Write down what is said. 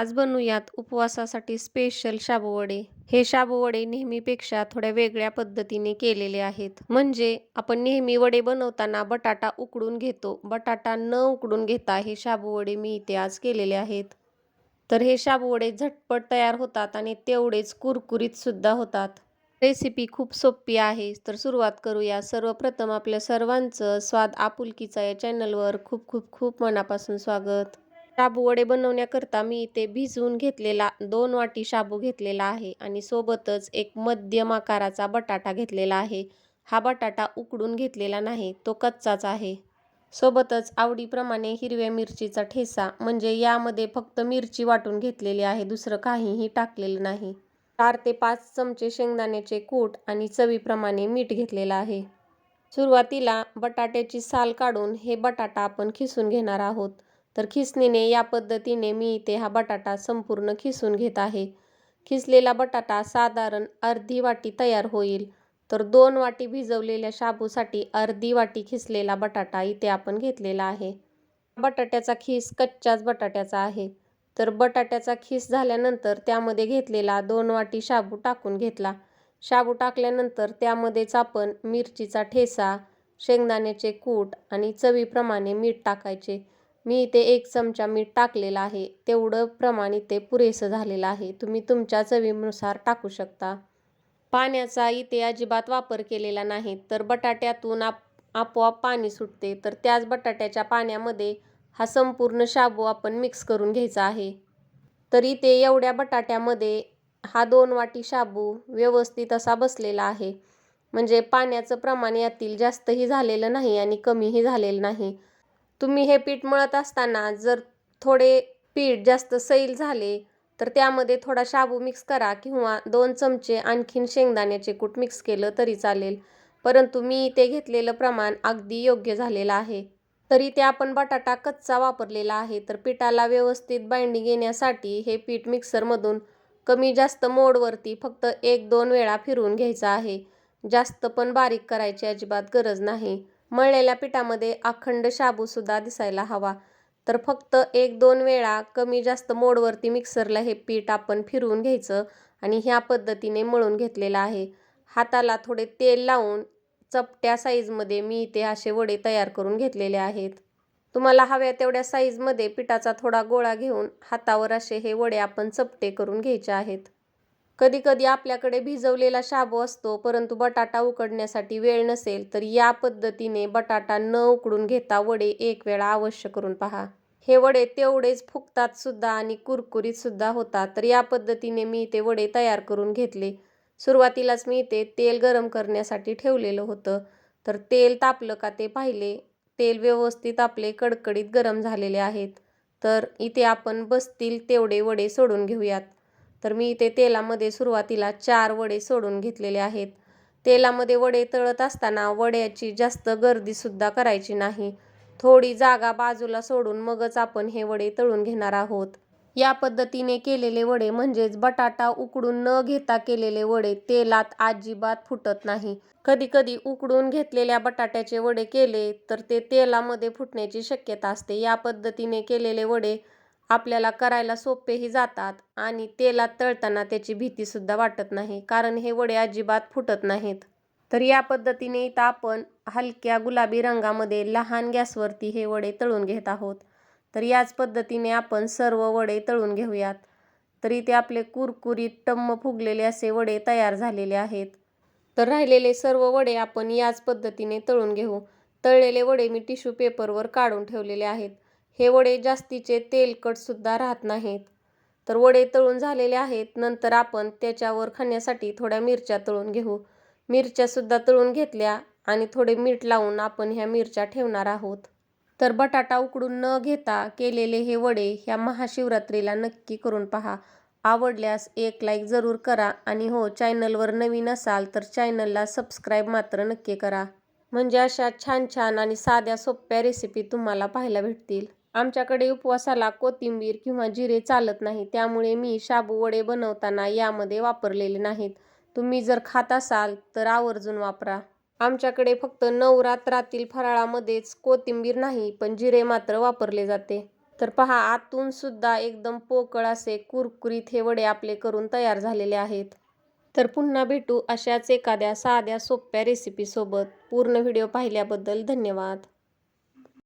आज बनवूयात उपवासासाठी स्पेशल शाबू वडे हे शाबू वडे नेहमीपेक्षा थोड्या वेगळ्या पद्धतीने केलेले आहेत. म्हणजे आपण नेहमी वडे बनवताना बटाटा उकडून घेतो. बटाटा न उकडून घेता हे शाबू वडे मी इथे आज केलेले आहेत. तर हे शाबू वडे झटपट तयार होतात आणि तेवढेच कुरकुरीत सुद्धा होतात. रेसिपी खूप सोपी आहे. तर सुरुवात करूया. सर्वप्रथम आपल्या सर्वांचं स्वाद आपुलकीचा या चॅनलवर खूप खूप खूप मनापासून स्वागत. शाबू वडे बनवण्याकरता मी इथे भिजवून घेतलेला दोन वाटी शाबू घेतलेला आहे आणि सोबतच एक मध्यम आकाराचा बटाटा घेतलेला आहे. हा बटाटा उकडून घेतलेला नाही तो कच्चाच आहे. सोबतच आवडीप्रमाणे हिरव्या मिरचीचा ठेसा म्हणजे यामध्ये फक्त मिरची वाटून घेतलेली आहे दुसरं काहीही टाकलेलं नाही. चार ते पाच चमचे शेंगदाण्याचे कूट आणि चवीप्रमाणे मीठ घेतलेलं आहे. सुरुवातीला बटाट्याची साल काढून हे बटाटा आपण खिसून घेणार आहोत. तर खिसणीने या पद्धतीने मी इथे हा बटाटा संपूर्ण खिसून घेत आहे. खिसलेला बटाटा साधारण अर्धी वाटी तयार होईल. तर दोन वाटी भिजवलेल्या शाबूसाठी अर्धी वाटी खिसलेला बटाटा इथे आपण घेतलेला आहे. बटाट्याचा खीस कच्च्याच बटाट्याचा आहे. तर बटाट्याचा खीस झाल्यानंतर त्यामध्ये घेतलेला दोन वाटी शाबू टाकून घेतला. शाबू टाकल्यानंतर त्यामध्येच आपण मिरचीचा ठेसा शेंगदाण्याचे कूट आणि चवीप्रमाणे मीठ टाकायचे. मी इथे एक चमचा मीठ टाकलेलं आहे. तेवढं प्रमाण इथे पुरेसं झालेलं आहे. तुम्ही तुमच्या चवीनुसार टाकू शकता. पाण्याचा इथे अजिबात वापर केलेला नाही. तर बटाट्यातून आप आपोआप पाणी सुटते. तर त्याच बटाट्याच्या पाण्यामध्ये हा संपूर्ण शाबू आपण मिक्स करून घ्यायचा आहे. तर इथे एवढ्या बटाट्यामध्ये हा दोन वाटी शाबू व्यवस्थित असा बसलेला आहे. म्हणजे पाण्याचं प्रमाण यातील जास्तही झालेलं नाही आणि कमीही झालेलं नाही. तुम्ही हे पीठ मळत असताना जर थोडे पीठ जास्त सैल झाले तर त्यामध्ये थोडा शाबू मिक्स करा किंवा दोन चमचे आणखीन शेंगदाण्याचे कूट मिक्स केलं तरी चालेल. परंतु मी ते घेतलेलं प्रमाण अगदी योग्य झालेलं आहे. तरी ते आपण बटाटा कच्चा वापरलेला आहे तर पिठाला व्यवस्थित बाइंडिंग येण्यासाठी हे पीठ मिक्सरमधून कमी जास्त मोडवरती फक्त एक दोन वेळा फिरवून घ्यायचं आहे. जास्त पण बारीक करायची अजिबात गरज नाही. मळलेल्या पिठामध्ये अखंड शाबूसुद्धा दिसायला हवा. तर फक्त एक दोन वेळा कमी जास्त मोडवरती मिक्सरला हे पीठ आपण फिरवून घ्यायचं आणि ह्या पद्धतीने मळून घेतलेलं आहे. हाताला थोडे तेल लावून चपट्या साईजमध्ये मी इथे असे वडे तयार करून घेतलेले आहेत. तुम्हाला हव्या तेवढ्या साईजमध्ये पिठाचा थोडा गोळा घेऊन हातावर असे हे वडे आपण चपटे करून घ्यायचे आहेत. कधी कधी आपल्याकडे भिजवलेला शाबू असतो परंतु बटाटा उकडण्यासाठी वेळ नसेल तर या पद्धतीने बटाटा न उकडून घेता वडे एक वेळा अवश्य करून पहा. हे वडे तेवढेच फुगतात सुद्धा आणि कुरकुरीत सुद्धा होतात तर या पद्धतीने मी ते वडे तयार करून घेतले. सुरुवातीलाच मी इथे तेल गरम करण्यासाठी ठेवलेलं होतं तर तेल तापलं का ते पाहिले. तेल व्यवस्थित आपले कडकडीत गरम झालेले आहेत तर इथे आपण बसतील तेवढे वडे सोडून घेऊयात. तर मी इथे तेलामध्ये सुरुवातीला चार वडे सोडून घेतलेले आहेत. तेलामध्ये वडे तळत असताना वड्याची जास्त गर्दीसुद्धा करायची नाही. थोडी जागा बाजूला सोडून मगच आपण हे वडे तळून घेणार आहोत. या पद्धतीने केलेले वडे म्हणजेच बटाटा उकडून न घेता केलेले वडे तेलात अजिबात फुटत नाही. कधी कधी उकडून घेतलेल्या बटाट्याचे वडे केले तर ते तेलामध्ये फुटण्याची शक्यता असते. या पद्धतीने केलेले वडे आपल्याला करायला सोपेही जातात आणि तेलात तळताना त्याची भीतीसुद्धा वाटत नाही कारण हे वडे अजिबात फुटत नाहीत. तर या पद्धतीने इथं आपण हलक्या गुलाबी रंगामध्ये लहान गॅसवरती हे वडे तळून घेत आहोत. तर याच पद्धतीने आपण सर्व वडे तळून घेऊयात. तर इथे आपले कुरकुरीत टम्म फुगलेले असे वडे तयार झालेले आहेत. तर राहिलेले सर्व वडे आपण याच पद्धतीने तळून घेऊ. तळलेले वडे मी टिश्यू पेपरवर काढून ठेवलेले आहेत. हे वडे जास्तीचे तेलकटसुद्धा राहत नाहीत. तर वडे तळून झालेले आहेत. नंतर आपण त्याच्यावर खाण्यासाठी थोड्या मिरच्या तळून घेऊ. मिरच्यासुद्धा तळून घेतल्या आणि थोडे मीठ लावून आपण ह्या मिरच्या ठेवणार आहोत. तर बटाटा उकडून न घेता केलेले हे वडे ह्या महाशिवरात्रीला नक्की करून पहा. आवडल्यास एक लाईक जरूर करा आणि हो चॅनलवर नवीन असाल तर चॅनलला सबस्क्राईब मात्र नक्की करा. म्हणजे अशा छान छान आणि साध्या सोप्या रेसिपी तुम्हाला पाहायला भेटतील. आमच्याकडे उपवासाला कोथिंबीर किंवा जिरे चालत नाही. त्यामुळे मी शाबू वडे बनवताना यामध्ये वापरलेले नाहीत. तुम्ही जर खात असाल तर आवर्जून वापरा. आमच्याकडे फक्त नवरात्रातील फराळामध्येच कोथिंबीर नाही पण जिरे मात्र वापरले जाते. तर पहा आतून सुद्धा एकदम पोकळ असे कुरकुरीत हे वडे आपले करून तयार झालेले आहेत. तर पुन्हा भेटू अशाच एखाद्या साध्या सोप्या रेसिपीसोबत पूर्ण व्हिडिओ पाहिल्याबद्दल धन्यवाद.